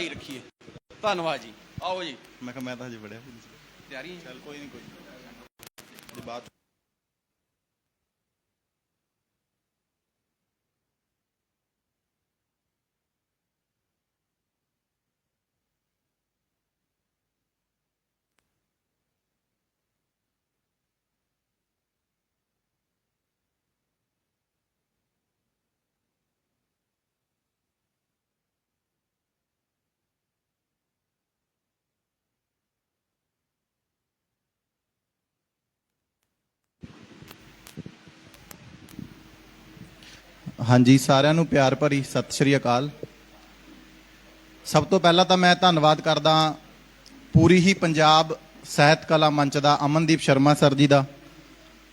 ਹੀ ਰੱਖੀਏ। ਧੰਨਵਾਦ ਜੀ। ਆਓ ਜੀ। ਮੈਂ ਕਿਹਾ ਮੈਂ ਤਾਂ ਹਜੇ ਸੀ। ਤਿਆਰੀ ਚੱਲ ਕੋਈ ਨਹੀਂ ਕੋਈ ਬਾਤ ਹਾਂਜੀ, ਸਾਰਿਆਂ ਨੂੰ ਪਿਆਰ ਭਰੀ ਸਤਿ ਸ਼੍ਰੀ ਅਕਾਲ। ਸਭ ਤੋਂ ਪਹਿਲਾਂ ਤਾਂ ਮੈਂ ਧੰਨਵਾਦ ਕਰਦਾ ਪੂਰੀ ਹੀ ਪੰਜਾਬ ਸਾਹਿਤ ਕਲਾ ਮੰਚ ਦਾ, ਅਮਨਦੀਪ ਸ਼ਰਮਾ ਸਰ ਜੀ ਦਾ,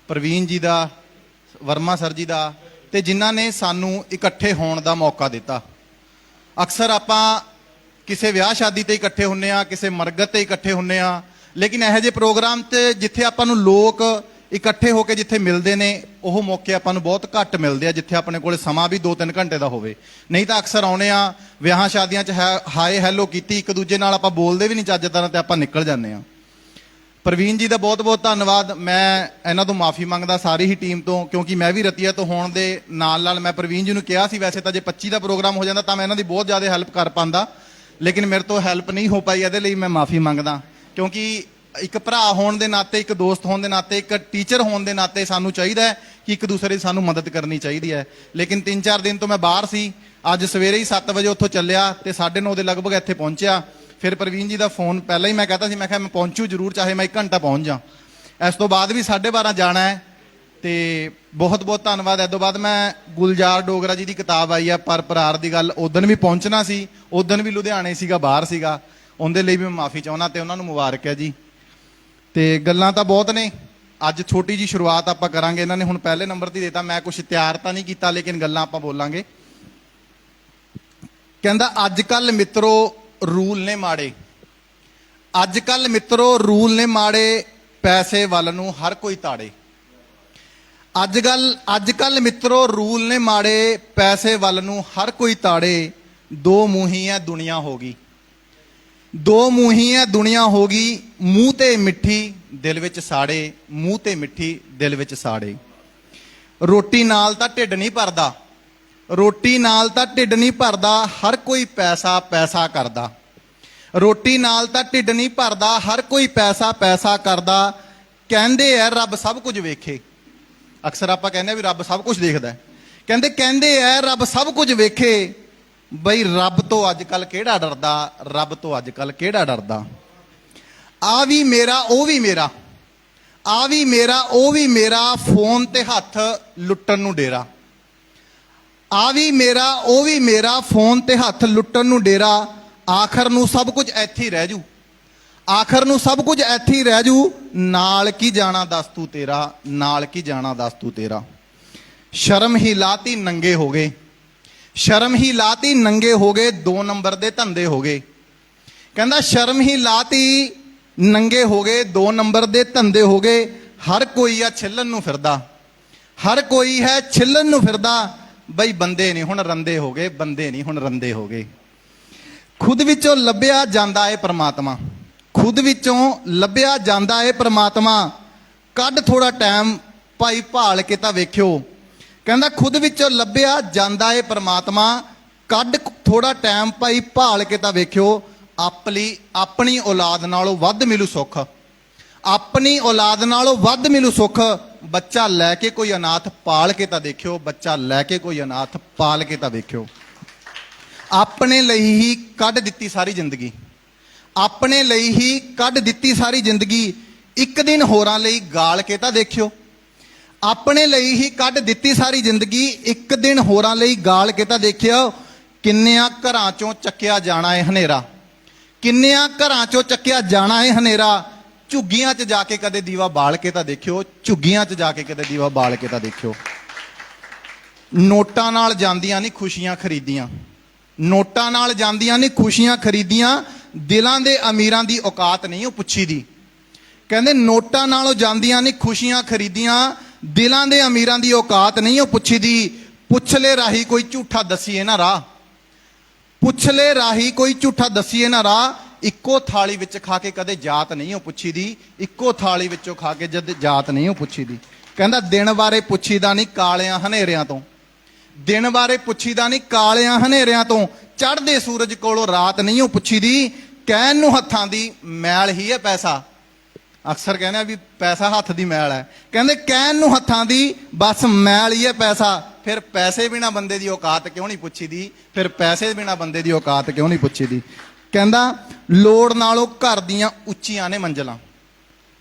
ਪ੍ਰਵੀਨ ਜੀ ਦਾ, ਵਰਮਾ ਸਰ ਜੀ ਦਾ ਤੇ ਜਿਨ੍ਹਾਂ ਨੇ ਸਾਨੂੰ ਇਕੱਠੇ ਹੋਣ ਦਾ ਮੌਕਾ ਦਿੱਤਾ। ਅਕਸਰ ਆਪਾਂ ਕਿਸੇ ਵਿਆਹ ਸ਼ਾਦੀ ਤੇ ਇਕੱਠੇ ਹੁੰਨੇ ਆ, ਕਿਸੇ ਮਰਗਤ ਤੇ ਇਕੱਠੇ ਹੁੰਨੇ ਆ, ਲੇਕਿਨ ਇਹੋ ਜਿਹੇ ਪ੍ਰੋਗਰਾਮ ਤੇ ਜਿੱਥੇ ਆਪਾਂ ਨੂੰ ਲੋਕ ਇਕੱਠੇ ਹੋ ਕੇ ਜਿੱਥੇ ਮਿਲਦੇ ਨੇ, ਉਹ ਮੌਕੇ ਆਪਾਂ ਨੂੰ ਬਹੁਤ ਘੱਟ ਮਿਲਦੇ ਆ, ਜਿੱਥੇ ਆਪਣੇ ਕੋਲੇ ਸਮਾਂ ਵੀ 2-3 ਘੰਟੇ ਦਾ ਹੋਵੇ। ਨਹੀਂ ਤਾਂ ਅਕਸਰ ਆਉਨੇ ਆ, ਵਿਆਹਾਂ ਸ਼ਾਦੀਆਂ 'ਚ ਹੈ- ਹਾਏ ਹੈਲੋ ਕੀਤੀ, ਇੱਕ ਦੂਜੇ ਨਾਲ ਆਪਾਂ ਬੋਲਦੇ ਵੀ ਨਹੀਂ ਚੱਜ ਤਰ੍ਹਾਂ ਤੇ ਆਪਾਂ ਨਿਕਲ ਜਾਂਦੇ ਆ। ਪ੍ਰਵੀਨ ਜੀ ਦਾ ਬਹੁਤ-ਬਹੁਤ ਧੰਨਵਾਦ। ਮੈਂ ਇਹਨਾਂ ਤੋਂ ਮਾਫੀ ਮੰਗਦਾ ਸਾਰੀ ਹੀ ਟੀਮ ਤੋਂ, ਕਿਉਂਕਿ ਮੈਂ ਵੀ ਰਤੀਆ ਤੋਂ ਹੋਣ ਦੇ ਨਾਲ ਨਾਲ ਮੈਂ ਪ੍ਰਵੀਨ ਜੀ ਨੂੰ ਕਿਹਾ ਸੀ, ਵੈਸੇ ਤਾਂ ਜੇ 25 ਦਾ ਪ੍ਰੋਗਰਾਮ ਹੋ ਜਾਂਦਾ ਤਾਂ ਮੈਂ ਇਹਨਾਂ ਦੀ ਬਹੁਤ ਜ਼ਿਆਦਾ ਹੈਲਪ ਕਰ ਪਾਂਦਾ। ਲੇਕਿਨ ਮੇਰੇ ਤੋਂ ਹੈਲਪ ਨਹੀਂ ਹੋ ਪਾਈ, ਇਹਦੇ ਲਈ ਮੈਂ ਮਾਫੀ ਮੰਗਦਾ। ਕਿਉਂਕਿ ਇੱਕ ਭਰਾ ਹੋਣ ਦੇ ਨਾਤੇ, ਇੱਕ ਦੋਸਤ ਹੋਣ ਦੇ ਨਾਤੇ, ਇੱਕ ਟੀਚਰ ਹੋਣ ਦੇ ਨਾਤੇ ਸਾਨੂੰ ਚਾਹੀਦਾ ਹੈ ਕਿ ਇੱਕ ਦੂਸਰੇ ਦੀ ਸਾਨੂੰ ਮਦਦ ਕਰਨੀ ਚਾਹੀਦੀ ਹੈ। ਲੇਕਿਨ 3-4 ਦਿਨ ਤੋਂ ਮੈਂ ਬਾਹਰ ਸੀ। ਅੱਜ ਸਵੇਰੇ ਹੀ 7 ਵਜੇ ਉੱਥੋਂ ਚੱਲਿਆ ਤੇ 9:30 ਦੇ ਲਗਭਗ ਇੱਥੇ ਪਹੁੰਚਿਆ। ਫਿਰ ਪ੍ਰਵੀਨ ਜੀ ਦਾ ਫੋਨ, ਪਹਿਲਾਂ ਹੀ ਮੈਂ ਕਹਤਾ ਸੀ, ਮੈਂ ਕਿਹਾ ਮੈਂ ਪਹੁੰਚੂ ਜ਼ਰੂਰ, ਚਾਹੇ ਮੈਂ 1 ਘੰਟਾ ਪਹੁੰਚ ਜਾ। ਇਸ ਤੋਂ ਬਾਅਦ ਵੀ 12:30 ਜਾਣਾ ਹੈ ਤੇ ਬਹੁਤ ਬਹੁਤ ਧੰਨਵਾਦ। ਇਸ ਤੋਂ ਬਾਅਦ ਮੈਂ ਗੁਲਜ਼ਾਰ ਡੋਗਰਾ ਜੀ ਦੀ ਕਿਤਾਬ ਆਈ ਆ, ਪਰ ਪਰਾਰ ਦੀ ਗੱਲ ਉਦੋਂ ਵੀ ਪਹੁੰਚਣਾ ਸੀ ਉਦੋਂ ਵੀ ਲੁਧਿਆਣੇ ਸੀਗਾ, ਬਾਹਰ ਸੀਗਾ। ਉਹਦੇ ਲਈ ਵੀ ਮੈਂ ਮਾਫੀ ਚਾਹੁੰਦਾ ਤੇ ਉਹਨਾਂ ਨੂੰ ਮੁਬਾਰਕ ਹੈ ਜੀ। ਤੇ ਗੱਲਾਂ ਤਾਂ ਬਹੁਤ ਨੇ। ਅੱਜ ਛੋਟੀ ਜੀ ਸ਼ੁਰੂਆਤ ਆਪਾਂ ਕਰਾਂਗੇ। ਇਹਨਾਂ ਨੇ ਹੁਣ ਪਹਿਲੇ ਨੰਬਰ ਤੇ ਦਿੱਤਾ। ਮੈਂ ਕੁਝ ਤਿਆਰ ਤਾਂ ਨਹੀਂ ਕੀਤਾ, ਲੇਕਿਨ ਗੱਲਾਂ ਆਪਾਂ ਬੋਲਾਂਗੇ। ਕਹਿੰਦਾ ਅੱਜ ਕੱਲ ਮਿੱਤਰੋ, ਰੂਲ ਨੇ ਮਾੜੇ। ਅੱਜ ਕੱਲ ਮਿੱਤਰੋ, ਰੂਲ ਨੇ ਮਾੜੇ। ਪੈਸੇ ਵੱਲ ਨੂੰ ਹਰ ਕੋਈ ਤਾੜੇ। ਅੱਜ ਕੱਲ ਅੱਜ ਕੱਲ ਮਿੱਤਰੋ, ਰੂਲ ਨੇ ਮਾੜੇ। ਪੈਸੇ ਵੱਲ ਨੂੰ ਹਰ ਕੋਈ ਤਾੜੇ। ਦੋ ਮੂੰਹੀ ਹੈ ਦੁਨੀਆ ਹੋ ਗਈ। ਦੋ ਮੂੰਹੀ ਹੈ ਦੁਨੀਆ ਹੋ ਗਈ, ਮੂੰਹ ਤੇ ਮਿੱਠੀ, ਦਿਲ ਵਿੱਚ ਸਾੜੇ, ਮੂੰਹ ਤੇ ਮਿੱਠੀ, ਦਿਲ ਵਿੱਚ ਸਾੜੇ। ਰੋਟੀ ਨਾਲ ਤਾਂ ਢਿੱਡ ਨਹੀਂ ਭਰਦਾ। ਰੋਟੀ ਨਾਲ ਤਾਂ ਢਿੱਡ ਨਹੀਂ ਭਰਦਾ, ਹਰ ਕੋਈ ਪੈਸਾ ਪੈਸਾ ਕਰਦਾ। ਰੋਟੀ ਨਾਲ ਤਾਂ ਢਿੱਡ ਨਹੀਂ ਭਰਦਾ, ਹਰ ਕੋਈ ਪੈਸਾ ਪੈਸਾ ਕਰਦਾ। ਕਹਿੰਦੇ ਐ ਰੱਬ ਸਭ ਕੁਝ ਵੇਖੇ। ਅਕਸਰ ਆਪਾਂ ਕਹਿੰਦੇ ਆ ਵੀ ਰੱਬ ਸਭ ਕੁਝ ਦੇਖਦਾ। ਕਹਿੰਦੇ ਕਹਿੰਦੇ ਐ ਰੱਬ ਸਭ ਕੁਝ ਵੇਖੇ। ਬਈ ਰੱਬ ਤੋਂ ਅੱਜ ਕੱਲ ਕਿਹੜਾ ਡਰਦਾ? ਰੱਬ ਤੋਂ ਅੱਜ ਕੱਲ ਕਿਹੜਾ ਡਰਦਾ? ਆ ਵੀ ਮੇਰਾ, ਉਹ ਵੀ ਮੇਰਾ। ਆ ਵੀ ਮੇਰਾ, ਉਹ ਵੀ ਮੇਰਾ, ਫੋਨ ਤੇ ਹੱਥ ਲੁੱਟਣ ਨੂੰ ਡੇਰਾ। ਆ ਵੀ ਮੇਰਾ, ਉਹ ਵੀ ਮੇਰਾ, ਫੋਨ ਤੇ ਹੱਥ ਲੁੱਟਣ ਨੂੰ ਡੇਰਾ। ਆਖਰ ਨੂੰ ਸਭ ਕੁਝ ਇੱਥੇ ਹੀ ਰਹਿ ਜੂ। ਆਖਰ ਨੂੰ ਸਭ ਕੁਝ ਇੱਥੇ ਹੀ ਰਹਿ ਜੂ। ਨਾਲ ਕੀ ਜਾਣਾ ਦੱਸ ਤੂੰ ਤੇਰਾ? ਨਾਲ ਕੀ ਜਾਣਾ ਦੱਸ ਤੂੰ ਤੇਰਾ? ਸ਼ਰਮ ਹੀ ਲਾਤੀ ਨੰਗੇ ਹੋ ਗਏ। ਸ਼ਰਮ ਹੀ ਲਾਤੀ, ਨੰਗੇ ਹੋ ਗਏ, ਦੋ ਨੰਬਰ ਦੇ ਧੰਦੇ ਹੋ ਗਏ। ਕਹਿੰਦਾ, ਸ਼ਰਮ ਹੀ ਲਾਤੀ, ਨੰਗੇ ਹੋ ਗਏ, ਦੋ ਨੰਬਰ ਦੇ ਧੰਦੇ ਹੋ ਗਏ। ਹਰ ਕੋਈ ਆ ਛਿੱਲਣ ਨੂੰ ਫਿਰਦਾ। ਹਰ ਕੋਈ ਹੈ ਛਿੱਲਣ ਨੂੰ ਫਿਰਦਾ। ਬਈ ਬੰਦੇ ਨਹੀਂ, ਹੁਣ ਰੰਦੇ ਹੋ ਗਏ, ਬੰਦੇ ਨਹੀਂ, ਹੁਣ ਰੰਦੇ ਹੋ ਗਏ। ਖੁਦ ਵਿੱਚੋਂ ਲੱਭਿਆ ਜਾਂਦਾ ਏ ਪ੍ਰਮਾਤਮਾ। ਖੁਦ ਵਿੱਚੋਂ ਲੱਭਿਆ ਜਾਂਦਾ ਏ ਪ੍ਰਮਾਤਮਾ। ਕੱਢ ਥੋੜਾ ਟਾਈਮ ਭਾਈ ਭਾਲ ਕੇ ਤਾਂ ਵੇਖਿਓ। ਕਹਿੰਦਾ, ਖੁਦ ਵਿੱਚੋਂ ਲੱਭਿਆ ਜਾਂਦਾ ਏ ਪ੍ਰਮਾਤਮਾ। ਕੱਢ ਥੋੜਾ ਟਾਈਮ ਭਾਈ ਭਾਲ ਕੇ ਤਾਂ ਵੇਖਿਓ, ਆਪਲੀ, ਆਪਣੀ ਔਲਾਦ ਨਾਲੋਂ ਵੱਧ ਮਿਲੂ ਸੁੱਖ। ਆਪਣੀ ਔਲਾਦ ਨਾਲੋਂ ਵੱਧ ਮਿਲੂ ਸੁੱਖ। ਬੱਚਾ ਲੈ ਕੇ ਕੋਈ ਅਨਾਥ ਪਾਲ ਕੇ ਤਾਂ ਦੇਖਿਓ, ਬੱਚਾ ਲੈ ਕੇ ਕੋਈ ਅਨਾਥ ਪਾਲ ਕੇ ਤਾਂ ਵੇਖਿਓ। ਆਪਣੇ ਲਈ ਹੀ ਕੱਢ ਦਿੱਤੀ ਸਾਰੀ ਜ਼ਿੰਦਗੀ। ਆਪਣੇ ਲਈ ਹੀ ਕੱਢ ਦਿੱਤੀ ਸਾਰੀ ਜ਼ਿੰਦਗੀ। ਇੱਕ ਦਿਨ ਹੋਰਾਂ ਲਈ ਗਾਲ ਕੇ ਤਾਂ ਦੇਖਿਓ। ਆਪਣੇ ਲਈ ਹੀ ਕੱਢ ਦਿੱਤੀ ਸਾਰੀ ਜ਼ਿੰਦਗੀ, ਇੱਕ ਦਿਨ ਹੋਰਾਂ ਲਈ ਗਾਲ ਕੇ ਤਾਂ ਦੇਖਿਓ ਕਿੰਨਿਆਂ ਘਰਾਂ ਚੋਂ ਚੱਕਿਆ ਜਾਣਾ ਏ ਹਨੇਰਾ। ਕਿੰਨਿਆਂ ਘਰਾਂ ਚੋਂ ਚੱਕਿਆ ਜਾਣਾ ਏ ਹਨੇਰਾ। ਝੁੱਗੀਆਂ 'ਚ ਜਾ ਕੇ ਕਦੇ ਦੀਵਾ ਬਾਲ ਕੇ ਤਾਂ ਦੇਖਿਓ, ਝੁੱਗੀਆਂ 'ਚ ਜਾ ਕੇ ਕਦੇ ਦੀਵਾ ਬਾਲ ਕੇ ਤਾਂ ਦੇਖਿਓ। ਨੋਟਾਂ ਨਾਲ ਜਾਂਦੀਆਂ ਨਹੀਂ ਖੁਸ਼ੀਆਂ ਖਰੀਦੀਆਂ। ਨੋਟਾਂ ਨਾਲ ਜਾਂਦੀਆਂ ਨਹੀਂ ਖੁਸ਼ੀਆਂ ਖਰੀਦੀਆਂ, ਦਿਲਾਂ ਦੇ ਅਮੀਰਾਂ ਦੀ ਔਕਾਤ ਨਹੀਂ ਉਹ ਪੁੱਛੀ ਦੀ। ਕਹਿੰਦੇ ਨੋਟਾਂ ਨਾਲੋਂ ਜਾਂਦੀਆਂ ਨਹੀਂ ਖੁਸ਼ੀਆਂ ਖਰੀਦੀਆਂ ਦਿਲਾਂ ਦੇ ਅਮੀਰਾਂ ਦੀ ਔਕਾਤ ਨਹੀਂ, ਉਹ ਪੁੱਛੀ ਦੀ ਪੁੱਛਲੇ ਰਾਹੀ ਕੋਈ ਝੂਠਾ ਦਸੀਏ ਨਾ ਰਾਹ। ਪੁੱਛਲੇ ਰਾਹੀ ਕੋਈ ਝੂਠਾ ਦਸੀਏ ਨਾ ਰਾਹ, ਇੱਕੋ ਥਾਲੀ ਵਿੱਚ ਖਾ ਕੇ ਕਦੇ ਜਾਤ ਨਹੀਂ, ਉਹ ਪੁੱਛੀ ਦੀ ਇੱਕੋ ਥਾਲੀ ਵਿੱਚੋਂ ਖਾ ਕੇ ਜਦ ਜਾਤ ਨਹੀਂ, ਉਹ ਪੁੱਛੀ ਦੀ ਕਹਿੰਦਾ, ਦਿਨ ਬਾਰੇ ਪੁੱਛੀਦਾ ਨਹੀਂ ਕਾਲਿਆਂ ਹਨੇਰਿਆਂ ਤੋਂ। ਦਿਨ ਬਾਰੇ ਪੁੱਛੀਦਾ ਨਹੀਂ ਕਾਲਿਆਂ ਹਨੇਰਿਆਂ ਤੋਂ। ਚੜ੍ਹਦੇ ਸੂਰਜ ਕੋਲੋਂ ਰਾਤ ਨਹੀਂ, ਉਹ ਪੁੱਛੀਦੀ, ਕਹਿਣ ਨੂੰ ਹੱਥਾਂ ਦੀ ਮੈਲ ਹੀ ਹੈ ਪੈਸਾ। ਅਕਸਰ ਕਹਿੰਦੇ ਆ ਵੀ ਪੈਸਾ ਹੱਥ ਦੀ ਮੈਲ ਹੈ। ਕਹਿੰਦੇ ਕਹਿਣ ਨੂੰ ਹੱਥਾਂ ਦੀ, ਬਸ ਮੈਲ ਹੀ ਹੈ ਪੈਸਾ। ਫਿਰ ਪੈਸੇ ਬਿਨਾ ਬੰਦੇ ਦੀ ਔਕਾਤ ਕਿਉਂ ਨਹੀਂ ਪੁੱਛੀਦੀ? ਫਿਰ ਪੈਸੇ ਬਿਨਾ ਬੰਦੇ ਦੀ ਔਕਾਤ ਕਿਉਂ ਨਹੀਂ ਪੁੱਛੀਦੀ? ਕਹਿੰਦਾ, ਲੋੜ ਨਾਲੋਂ ਘਰ ਦੀਆਂ ਉੱਚੀਆਂ ਨੇ ਮੰਜ਼ਲਾਂ।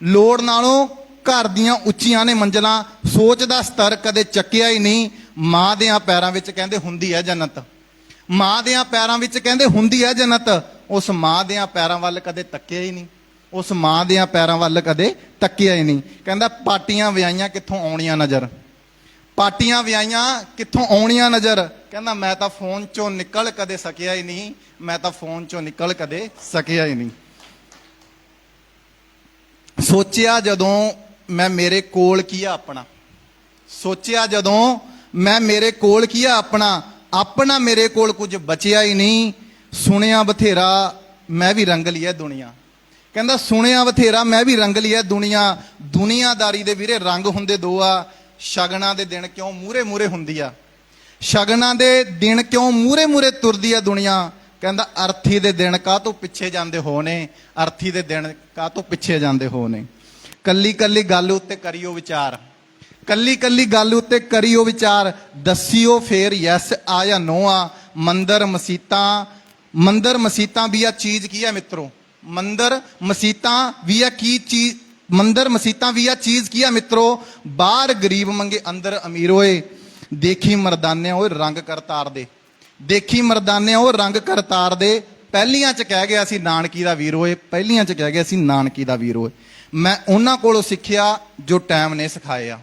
ਲੋੜ ਨਾਲੋਂ ਘਰ ਦੀਆਂ ਉੱਚੀਆਂ ਨੇ ਮੰਜ਼ਲਾਂ। ਸੋਚ ਦਾ ਸਤਰ ਕਦੇ ਚੱਕਿਆ ਹੀ ਨਹੀਂ। ਮਾਂ ਦੇਆਂ ਪੈਰਾਂ ਵਿੱਚ ਕਹਿੰਦੇ ਹੁੰਦੀ ਹੈ ਜੰਨਤ। ਮਾਂ ਦੇਆਂ ਪੈਰਾਂ ਵਿੱਚ ਕਹਿੰਦੇ ਹੁੰਦੀ ਹੈ ਜੰਨਤ। ਉਸ ਮਾਂ ਦੇਆਂ ਪੈਰਾਂ ਵੱਲ ਕਦੇ ਤੱਕਿਆ ਹੀ ਨਹੀਂ। ਉਸ ਮਾਂ ਦੇਆਂ ਪੈਰਾਂ ਵੱਲ ਕਦੇ ਤੱਕਿਆ ਹੀ ਨਹੀਂ। ਕਹਿੰਦਾ, ਪਾਟੀਆਂ ਵਿਆਈਆਂ ਕਿੱਥੋਂ ਆਉਣੀਆਂ ਨਜ਼ਰ? ਪਾਟੀਆਂ ਵਿਆਈਆਂ ਕਿੱਥੋਂ ਆਉਣੀਆਂ ਨਜ਼ਰ? ਕਹਿੰਦਾ, ਮੈਂ ਤਾਂ ਫੋਨ ਚੋਂ ਨਿਕਲ ਕਦੇ ਸਕਿਆ ਹੀ ਨਹੀਂ। ਮੈਂ ਤਾਂ ਫੋਨ ਚੋਂ ਨਿਕਲ ਕਦੇ ਸਕਿਆ ਹੀ ਨਹੀਂ। ਸੋਚਿਆ ਜਦੋਂ ਮੈਂ ਮੇਰੇ ਕੋਲ ਕੀ ਆ ਆਪਣਾ? ਸੋਚਿਆ ਜਦੋਂ ਮੈਂ ਮੇਰੇ ਕੋਲ ਕੀ ਆ ਆਪਣਾ? ਆਪਣਾ ਮੇਰੇ ਕੋਲ ਕੁਝ ਬਚਿਆ ਹੀ ਨਹੀਂ। ਸੁਣਿਆ ਬਥੇਰਾ, ਮੈਂ ਵੀ ਰੰਗ ਲਿਆ ਦੁਨੀਆ। ਕਹਿੰਦਾ, ਸੁਣਿਆ ਬਥੇਰਾ, ਮੈਂ ਵੀ ਰੰਗ ਲਿਆ ਦੁਨੀਆ। ਦੁਨੀਆਦਾਰੀ ਦੇ ਵੀਰੇ, ਰੰਗ ਹੁੰਦੇ ਦੋ ਆ। ਸ਼ਗਨਾਂ ਦੇ ਦਿਨ ਕਿਉਂ ਮੂਰੇ ਮੂਰੇ ਹੁੰਦੀ ਆ? ਸ਼ਗਨਾਂ ਦੇ ਦਿਨ ਕਿਉਂ ਮੂਰੇ ਮੂਰੇ ਤੁਰਦੀ ਆ ਦੁਨੀਆ? ਕਹਿੰਦਾ, ਅਰਥੀ ਦੇ ਦਿਨ ਕਾਹ ਤੋਂ ਪਿੱਛੇ ਜਾਂਦੇ ਹੋ ਨੇ? ਅਰਥੀ ਦੇ ਦਿਨ ਕਾਹ ਤੋਂ ਪਿੱਛੇ ਜਾਂਦੇ ਹੋ ਨੇ? ਕੱਲੀ ਕੱਲੀ ਗੱਲ ਉੱਤੇ ਕਰਿਓ ਵਿਚਾਰ। ਕੱਲੀ ਕੱਲੀ ਗੱਲ ਉੱਤੇ ਕਰਿਓ ਵਿਚਾਰ। ਦੱਸਿਓ ਫੇਰ ਯੈਸ ਆ ਜਾਂ ਨੋ ਆ। ਮੰਦਰ ਮਸੀਤਾਂ ਮੰਦਰ ਮਸੀਤਾਂ ਵੀ ਆ, ਚੀਜ਼ ਕੀ ਆ ਮਿੱਤਰੋ? ਮੰਦਰ, ਮਸੀਤਾਂ ਵੀ ਆ ਕੀ ਚੀਜ਼, ਮੰਦਰ, ਮਸੀਤਾਂ ਵੀ ਆ ਚੀਜ਼ ਕੀ ਆ ਮਿੱਤਰੋ? ਬਾਹਰ ਗਰੀਬ ਮੰਗੇ, ਅੰਦਰ ਅਮੀਰ ਹੋਏ ਦੇਖੀ ਮਰਦਾਨੇ ਉਹ ਰੰਗ ਕਰਤਾਰ ਦੇ। ਦੇਖੀ ਮਰਦਾਨੇ ਉਹ ਰੰਗ ਕਰਤਾਰ ਦੇ। ਪਹਿਲੀਆਂ ਚ ਕਹਿ ਗਿਆ ਸੀ ਨਾਨਕੀ ਦਾ ਵੀਰ ਹੋਏ ਪਹਿਲੀਆਂ ਚ ਕਹਿ ਗਿਆ ਸੀ ਨਾਨਕੀ ਦਾ ਵੀਰ ਹੋਏ ਮੈਂ ਉਹਨਾਂ ਕੋਲੋਂ ਸਿੱਖਿਆ ਜੋ ਟਾਈਮ ਨੇ ਸਿਖਾਇਆ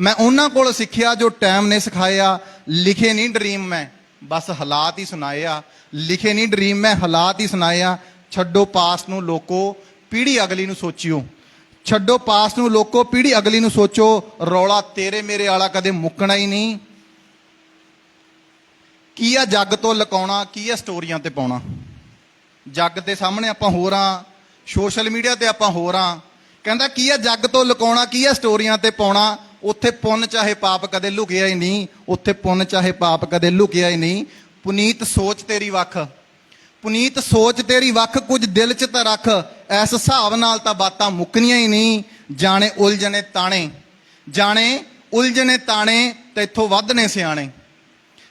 ਮੈਂ ਉਹਨਾਂ ਕੋਲੋਂ ਸਿੱਖਿਆ ਜੋ ਟਾਈਮ ਨੇ ਸਿਖਾਇਆ ਲਿਖੇ ਨਹੀਂ ਡ੍ਰੀਮ ਮੈਂ। ਬਸ ਹਾਲਾਤ ਹੀ ਸੁਣਾਏ ਆ। ਲਿਖੇ ਨਹੀਂ ਡ੍ਰੀਮ ਮੈਂ, ਹਾਲਾਤ ਹੀ ਸੁਣਾਇਆ ਛੱਡੋ ਪਾਸ ਨੂੰ ਲੋਕੋ ਪੀੜ੍ਹੀ ਅਗਲੀ ਨੂੰ ਸੋਚਿਓ। ਛੱਡੋ ਪਾਸ ਨੂੰ ਲੋਕੋ ਪੀੜ੍ਹੀ ਅਗਲੀ ਨੂੰ ਸੋਚੋ, ਰੌਲਾ ਤੇਰੇ ਮੇਰੇ ਵਾਲਾ ਕਦੇ ਮੁੱਕਣਾ ਹੀ ਨਹੀਂ। ਕੀ ਆ ਜੱਗ ਤੋਂ ਲਕਾਉਣਾ, ਕੀ ਆ ਸਟੋਰੀਆਂ ਤੇ ਪਾਉਣਾ? ਜੱਗ ਦੇ ਸਾਹਮਣੇ ਆਪਾਂ ਹੋਰ ਆ, ਸੋਸ਼ਲ ਮੀਡੀਆ ਤੇ ਆਪਾਂ ਹੋਰ ਆ। ਕਹਿੰਦਾ ਕੀ ਆ ਜੱਗ ਤੋਂ ਲਕਾਉਣਾ, ਕੀ ਆ ਸਟੋਰੀਆਂ ਤੇ ਪਾਉਣਾ? ਉੱਥੇ ਪੁੰਨ ਚਾਹੇ ਪਾਪ ਕਦੇ ਲੁਕਿਆ ਹੀ ਨਹੀਂ, ਉੱਥੇ ਪੁੰਨ ਚਾਹੇ ਪਾਪ ਕਦੇ ਲੁਕਿਆ ਹੀ ਨਹੀਂ। ਪੁਨੀਤ, ਸੋਚ ਤੇਰੀ ਵੱਖ। ਪੁਨੀਤ, ਸੋਚ ਤੇਰੀ ਵੱਖ, ਕੁਝ ਦਿਲ 'ਚ ਤਾਂ ਰੱਖ। ਐਸ ਹਿਸਾਬ ਨਾਲ ਤਾਂ ਬਾਤਾਂ ਮੁੱਕਣੀਆਂ ਹੀ ਨਹੀਂ। ਜਾਣੇ ਉਲਝਣੇ ਤਾਣੇ। ਜਾਣੇ ਉਲਝਣੇ ਤਾਣੇ ਤੇਥੋਂ ਵੱਧ ਨੇ ਸਿਆਣੇ।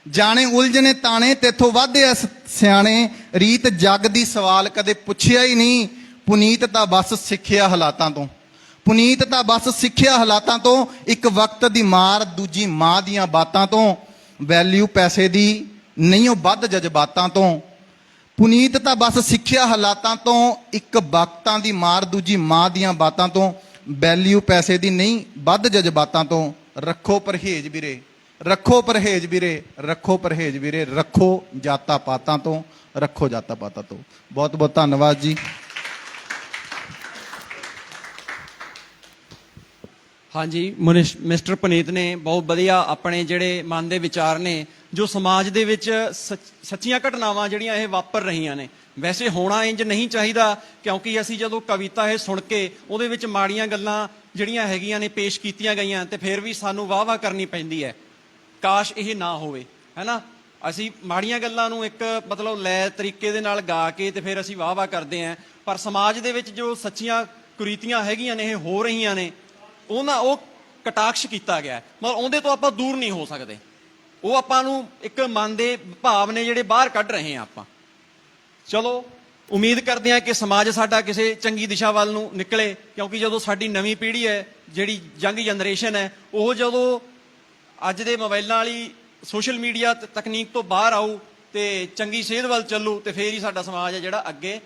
ਜਾਣੇ ਉਲਝਣੇ ਤਾਣੇ ਤੇਥੋਂ ਵੱਧ ਐ ਸਿਆਣੇ। ਰੀਤ ਜੱਗ ਦੀ ਸਵਾਲ ਕਦੇ ਪੁੱਛਿਆ ਹੀ ਨਹੀਂ। ਪੁਨੀਤ ਤਾਂ ਬਸ ਸਿੱਖਿਆ ਹਾਲਾਤਾਂ ਤੋਂ। ਪੁਨੀਤ ਤਾਂ ਬਸ ਸਿੱਖਿਆ ਹਾਲਾਤਾਂ ਤੋਂ। ਇੱਕ ਵਕਤ ਦੀ ਮਾਰ ਦੂਜੀ ਮਾਂ ਦੀਆਂ ਬਾਤਾਂ ਤੋਂ। ਵੈਲਿਊ ਪੈਸੇ ਦੀ ਨਹੀਂ, ਉਹ ਵੱਧ ਜਜ਼ਬਾਤਾਂ ਤੋਂ। ਪੁਨੀਤ ਤਾਂ ਬਸ ਸਿੱਖਿਆ ਹਾਲਾਤਾਂ ਤੋਂ, ਇੱਕ ਵਕਤਾਂ ਦੀ ਮਾਰ ਦੂਜੀ ਮਾਂ ਦੀਆਂ ਬਾਤਾਂ ਤੋਂ ਵੈਲਿਊ ਪੈਸੇ ਦੀ ਨਹੀਂ, ਵੱਧ ਜਜ਼ਬਾਤਾਂ ਤੋਂ, ਰੱਖੋ ਪਰਹੇਜ ਵੀਰੇ, ਰੱਖੋ ਪਰਹੇਜ ਵੀਰੇ, ਰੱਖੋ ਪਰਹੇਜ ਵੀਰੇ, ਰੱਖੋ ਜਾਤਾਂ ਪਾਤਾਂ ਤੋਂ, ਰੱਖੋ ਜਾਤਾਂ ਪਾਤਾਂ ਤੋਂ। ਬਹੁਤ ਬਹੁਤ ਧੰਨਵਾਦ ਜੀ। ਹਾਂਜੀ, ਮਨਿਸ਼- ਮਿਸਟਰ ਪਨੀਤ ਨੇ ਬਹੁਤ ਵਧੀਆ ਆਪਣੇ ਜਿਹੜੇ ਮਨ ਦੇ ਵਿਚਾਰ ਨੇ ਜੋ ਸਮਾਜ ਦੇ ਵਿੱਚ ਸੱਚ- ਸੱਚੀਆਂ ਘਟਨਾਵਾਂ ਜਿਹੜੀਆਂ ਇਹ ਵਾਪਰ ਰਹੀਆਂ ਨੇ। ਵੈਸੇ ਹੋਣਾ ਇੰਜ ਨਹੀਂ ਚਾਹੀਦਾ, ਕਿਉਂਕਿ ਅਸੀਂ ਜਦੋਂ ਕਵਿਤਾ ਇਹ ਸੁਣ ਕੇ ਉਹਦੇ ਵਿੱਚ ਮਾੜੀਆਂ ਗੱਲਾਂ ਜਿਹੜੀਆਂ ਹੈਗੀਆਂ ਨੇ ਪੇਸ਼ ਕੀਤੀਆਂ ਗਈਆਂ, ਤੇ ਫਿਰ ਵੀ ਸਾਨੂੰ ਵਾਹ-ਵਾਹ ਕਰਨੀ ਪੈਂਦੀ ਹੈ। ਕਾਸ਼ ਇਹ ਨਾ ਹੋਵੇ, ਹੈਨਾ? ਅਸੀਂ ਮਾੜੀਆਂ ਗੱਲਾਂ ਨੂੰ ਇੱਕ ਮਤਲਬ ਲੈ ਤਰੀਕੇ ਦੇ ਨਾਲ ਗਾ ਕੇ ਤੇ ਫਿਰ ਅਸੀਂ ਵਾਹ-ਵਾਹ ਕਰਦੇ ਆਂ ਪਰ ਸਮਾਜ ਦੇ ਵਿੱਚ ਜੋ ਸੱਚੀਆਂ ਕੁਰੀਤੀਆਂ ਹੈਗੀਆਂ ਨੇ, ਇਹ ਹੋ ਰਹੀਆਂ ਨੇ, ਉਹਨਾਂ ਉਹ ਕਟਾਕਸ਼ ਕੀਤਾ ਗਿਆ ਮਤਲਬ ਉਹਦੇ ਤੋਂ ਆਪਾਂ ਦੂਰ ਨਹੀਂ ਹੋ ਸਕਦੇ। ਉਹ ਆਪਾਂ ਨੂੰ ਇੱਕ ਮਨ ਦੇ ਭਾਵ ਨੇ ਜਿਹੜੇ ਬਾਹਰ ਕੱਢ ਰਹੇ ਆ ਆਪਾਂ। ਚਲੋ, ਉਮੀਦ ਕਰਦੇ ਹਾਂ ਕਿ ਸਮਾਜ ਸਾਡਾ ਕਿਸੇ ਚੰਗੀ ਦਿਸ਼ਾ ਵੱਲ ਨੂੰ ਨਿਕਲੇ, ਕਿਉਂਕਿ ਜਦੋਂ ਸਾਡੀ ਨਵੀਂ ਪੀੜ੍ਹੀ ਹੈ, ਜਿਹੜੀ ਯੰਗ ਜਨਰੇਸ਼ਨ ਹੈ, ਉਹ ਜਦੋਂ ਅੱਜ ਦੇ ਮੋਬਾਈਲਾਂ ਵਾਲੀ ਸੋਸ਼ਲ ਮੀਡੀਆ ਤਕਨੀਕ ਤੋਂ ਬਾਹਰ ਆਊ ਤੇ ਚੰਗੀ ਸੇਧ ਵੱਲ ਚੱਲੂ, ਤੇ ਫੇਰ ਹੀ ਸਾਡਾ ਸਮਾਜ ਹੈ ਜਿਹੜਾ ਅੱਗੇ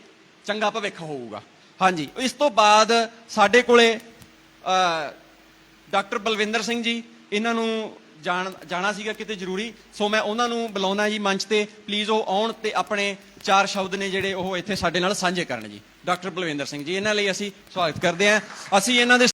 ਚੰਗਾ ਭਵਿੱਖ ਹੋਊਗਾ। ਹਾਂਜੀ, ਇਸ ਤੋਂ ਬਾਅਦ ਸਾਡੇ ਕੋਲੇ ਡਾਕਟਰ ਬਲਵਿੰਦਰ ਸਿੰਘ ਜੀ, ਇਹਨਾਂ ਨੂੰ ਜਾਣ ਜਾਣਾ ਸੀਗਾ ਕਿਤੇ ਜ਼ਰੂਰੀ। ਸੋ ਮੈਂ ਉਹਨਾਂ ਨੂੰ ਬੁਲਾਉਣਾ ਜੀ ਮੰਚ ਤੇ। ਪਲੀਜ਼ ਉਹ ਆਉਣ ਤੇ ਆਪਣੇ ਚਾਰ ਸ਼ਬਦ ਨੇ ਜਿਹੜੇ ਉਹ ਇੱਥੇ ਸਾਡੇ ਨਾਲ ਸਾਂਝੇ ਕਰਨ ਜੀ। ਡਾਕਟਰ ਬਲਵਿੰਦਰ ਸਿੰਘ ਜੀ, ਇਹਨਾਂ ਲਈ ਅਸੀਂ ਸਵਾਗਤ ਕਰਦੇ ਹਾਂ। ਅਸੀਂ ਇਹਨਾਂ ਦੇ